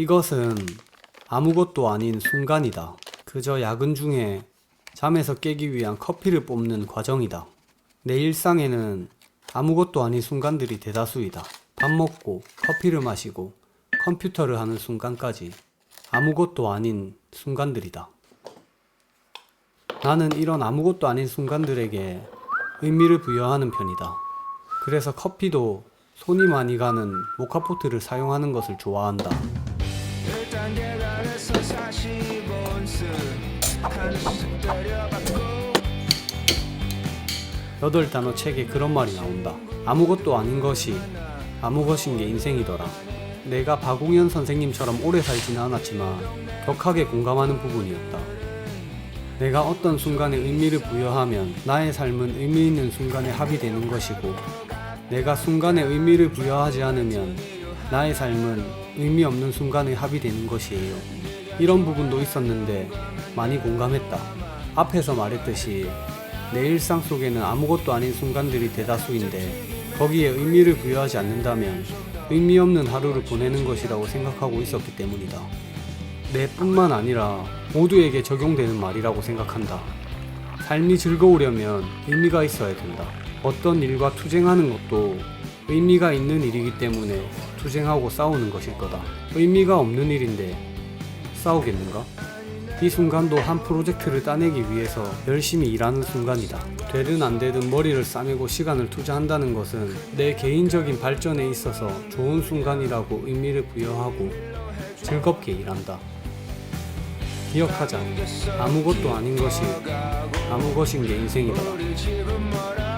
이것은 아무것도 아닌 순간이다. 그저 야근 중에 잠에서 깨기 위한 커피를 뽑는 과정이다. 내 일상에는 아무것도 아닌 순간들이 대다수이다. 밥 먹고 커피를 마시고 컴퓨터를 하는 순간까지 아무것도 아닌 순간들이다. 나는 이런 아무것도 아닌 순간들에게 의미를 부여하는 편이다. 그래서 커피도 손이 많이 가는 모카포트를 사용하는 것을 좋아한다. 여덟 단어 책에 그런 말이 나온다. 아무것도 아닌 것이 아무 것인 게 인생이더라. 내가 박웅현 선생님처럼 오래 살지는 않았지만 격하게 공감하는 부분이었다. 내가 어떤 순간에 의미를 부여하면 나의 삶은 의미 있는 순간에 합의되는 것이고 내가 순간에 의미를 부여하지 않으면 나의 삶은 의미 없는 순간에 합의되는 것이에요. 이런 부분도 있었는데 많이 공감했다. 앞에서 말했듯이 내 일상 속에는 아무것도 아닌 순간들이 대다수인데 거기에 의미를 부여하지 않는다면 의미 없는 하루를 보내는 것이라고 생각하고 있었기 때문이다. 내 뿐만 아니라 모두에게 적용되는 말이라고 생각한다. 삶이 즐거우려면 의미가 있어야 된다. 어떤 일과 투쟁하는 것도 의미가 있는 일이기 때문에 투쟁하고 싸우는 것일 거다. 의미가 없는 일인데 싸우겠는가? 이 순간도 한 프로젝트를 따내기 위해서 열심히 일하는 순간이다. 되든 안 되든 머리를 싸매고 시간을 투자한다는 것은 내 개인적인 발전에 있어서 좋은 순간이라고 의미를 부여하고 즐겁게 일한다. 기억하자. 아무것도 아닌 것이 아무 것인 게 인생이다.